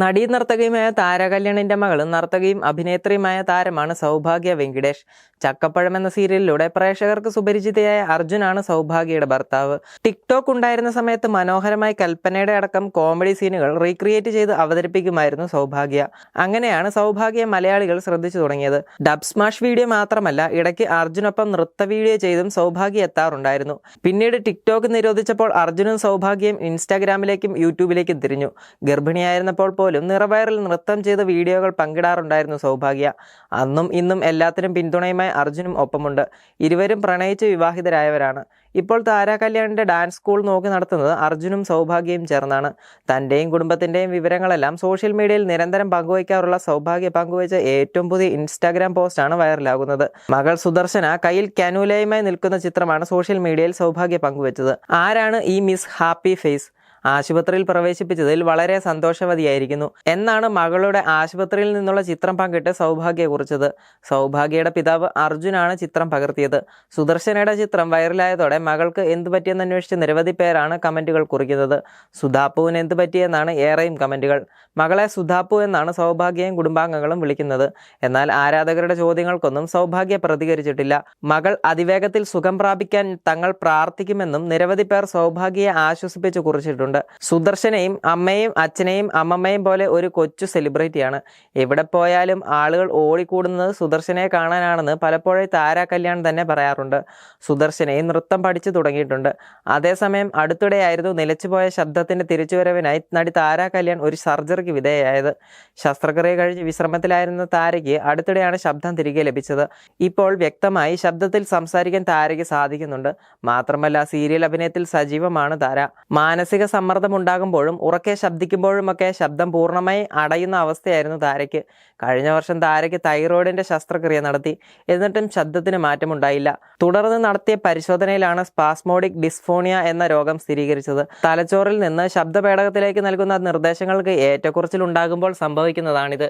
നടീ നർത്തകിയുമായ താരകല്യാണിന്റെ മകളും നർത്തകിയും അഭിനേത്രിയുമായ താരമാണ് സൗഭാഗ്യ വെങ്കിടേഷ്. ചക്കപ്പഴം എന്ന സീരിയലിലൂടെ പ്രേക്ഷകർക്ക് സുപരിചിതയായ അർജുനാണ് സൗഭാഗ്യയുടെ ഭർത്താവ്. ടിക്ടോക്ക് ഉണ്ടായിരുന്ന സമയത്ത് മനോഹരമായി കൽപ്പനയുടെ അടക്കം കോമഡി സീനുകൾ റീക്രിയേറ്റ് ചെയ്ത് അവതരിപ്പിക്കുമായിരുന്നു സൗഭാഗ്യ. അങ്ങനെയാണ് സൗഭാഗ്യ മലയാളികൾ ശ്രദ്ധിച്ചു തുടങ്ങിയത്. ഡബ് സ്മാഷ് വീഡിയോ മാത്രമല്ല ഇടയ്ക്ക് അർജുനൊപ്പം നൃത്ത വീഡിയോ ചെയ്തും സൗഭാഗ്യ എത്താറുണ്ടായിരുന്നു. പിന്നീട് ടിക്ടോക്ക് നിരോധിച്ചപ്പോൾ അർജുനും സൗഭാഗ്യയും ഇൻസ്റ്റാഗ്രാമിലേക്കും യൂട്യൂബിലേക്കും തിരിഞ്ഞു. ഗർഭിണിയായിരുന്നപ്പോൾ പോലും നിറവയറിൽ നൃത്തം ചെയ്ത വീഡിയോകൾ പങ്കിടാറുണ്ടായിരുന്നു സൗഭാഗ്യ. അന്നും ഇന്നും എല്ലാത്തിനും പിന്തുണയുമായി അർജുനും ഒപ്പമുണ്ട്. ഇരുവരും പ്രണയിച്ച് വിവാഹിതരായവരാണ്. ഇപ്പോൾ താരാ കല്യാണിന്റെ ഡാൻസ് സ്കൂൾ നോക്കി നടത്തുന്നത് അർജുനും സൗഭാഗ്യയും ചേർന്നാണ്. തന്റെയും കുടുംബത്തിന്റെയും വിവരങ്ങളെല്ലാം സോഷ്യൽ മീഡിയയിൽ നിരന്തരം പങ്കുവയ്ക്കാറുള്ള സൗഭാഗ്യ പങ്കുവച്ച ഏറ്റവും പുതിയ ഇൻസ്റ്റാഗ്രാം പോസ്റ്റാണ് വൈറലാകുന്നത്. മകൾ സുദർശന കയ്യിൽ കനൂലയുമായി നിൽക്കുന്ന ചിത്രമാണ് സോഷ്യൽ മീഡിയയിൽ സൗഭാഗ്യ പങ്കുവച്ചത്. ആരാണ് ഈ മിസ് ഹാപ്പി ഫേസ്? ആശുപത്രിയിൽ പ്രവേശിപ്പിച്ചതിൽ വളരെ സന്തോഷവതിയായിരിക്കുന്നു. എന്നാണ് മകളുടെ ആശുപത്രിയിൽ നിന്നുള്ള ചിത്രം പങ്കിട്ട് സൗഭാഗ്യ കുറിച്ചത്. സൗഭാഗ്യയുടെ പിതാവ് അർജുനാണ് ചിത്രം പകർത്തിയത്. സുദർശനയുടെ ചിത്രം വൈറലായതോടെ മകൾക്ക് എന്തു പറ്റിയെന്ന് അന്വേഷിച്ച് നിരവധി പേരാണ് കമന്റുകൾ കുറിക്കുന്നത്. സുധാപ്പുവിന് എന്തു പറ്റിയെന്നാണ് ഏറെയും കമന്റുകൾ. മകളെ സുധാപ്പു എന്നാണ് സൗഭാഗ്യയും കുടുംബാംഗങ്ങളും വിളിക്കുന്നത്. എന്നാൽ ആരാധകരുടെ ചോദ്യങ്ങൾക്കൊന്നും സൗഭാഗ്യ പ്രതികരിച്ചിട്ടില്ല. മകൾ അതിവേഗത്തിൽ സുഖം പ്രാപിക്കാൻ തങ്ങൾ പ്രാർത്ഥിക്കുമെന്നും നിരവധി പേർ സൗഭാഗ്യയെ ആശ്വസിപ്പിച്ച് കുറിച്ചിട്ടുണ്ട്. സുദർശനെയും അമ്മയും അച്ഛനെയും അമ്മമ്മയും പോലെ ഒരു കൊച്ചു സെലിബ്രിറ്റിയാണ് എവിടെ പോയാലും ആളുകൾ ഓടിക്കൂടുന്നത് സുദർശനെ കാണാനാണെന്ന് പലപ്പോഴും താര കല്യാൺ തന്നെ പറയാറുണ്ട്. സുദർശനെയും നൃത്തം പഠിച്ചു തുടങ്ങിയിട്ടുണ്ട്. അതേസമയം അടുത്തിടെയായിരുന്നു നിലച്ചുപോയ ശബ്ദത്തിന്റെ തിരിച്ചുവരവിനായി നടി താര കല്യാൺ ഒരു സർജറിക്ക് വിധേയയായത്. ശസ്ത്രക്രിയ കഴിഞ്ഞ് വിശ്രമത്തിലായിരുന്ന താരയ്ക്ക് അടുത്തിടെയാണ് ശബ്ദം തിരികെ ലഭിച്ചത്. ഇപ്പോൾ വ്യക്തമായി ശബ്ദത്തിൽ സംസാരിക്കാൻ താരയ്ക്ക് സാധിക്കുന്നുണ്ട്. മാത്രമല്ല സീരിയൽ അഭിനയത്തിൽ സജീവമാണ് താര. മാനസിക സമ്മർദ്ദം ഉണ്ടാകുമ്പോഴും ഉറക്കെ ശബ്ദിക്കുമ്പോഴുമൊക്കെ ശബ്ദം പൂർണമായി അടയുന്ന അവസ്ഥയായിരുന്നു താരയ്ക്ക് കഴിഞ്ഞ വർഷം താരയ്ക്ക് തൈറോയിഡിന്റെ ശസ്ത്രക്രിയ നടത്തി. എന്നിട്ടും ശബ്ദത്തിന് മാറ്റമുണ്ടായില്ല. തുടർന്ന് നടത്തിയ പരിശോധനയിലാണ് സ്പാസ്മോഡിക് ഡിസ്ഫോണിയ എന്ന രോഗം സ്ഥിരീകരിച്ചത്. തലച്ചോറിൽ നിന്ന് ശബ്ദപേടകത്തിലേക്ക് നൽകുന്ന നിർദ്ദേശങ്ങൾക്ക് ഏറ്റക്കുറച്ചിലുണ്ടാകുമ്പോൾ സംഭവിക്കുന്നതാണിത്.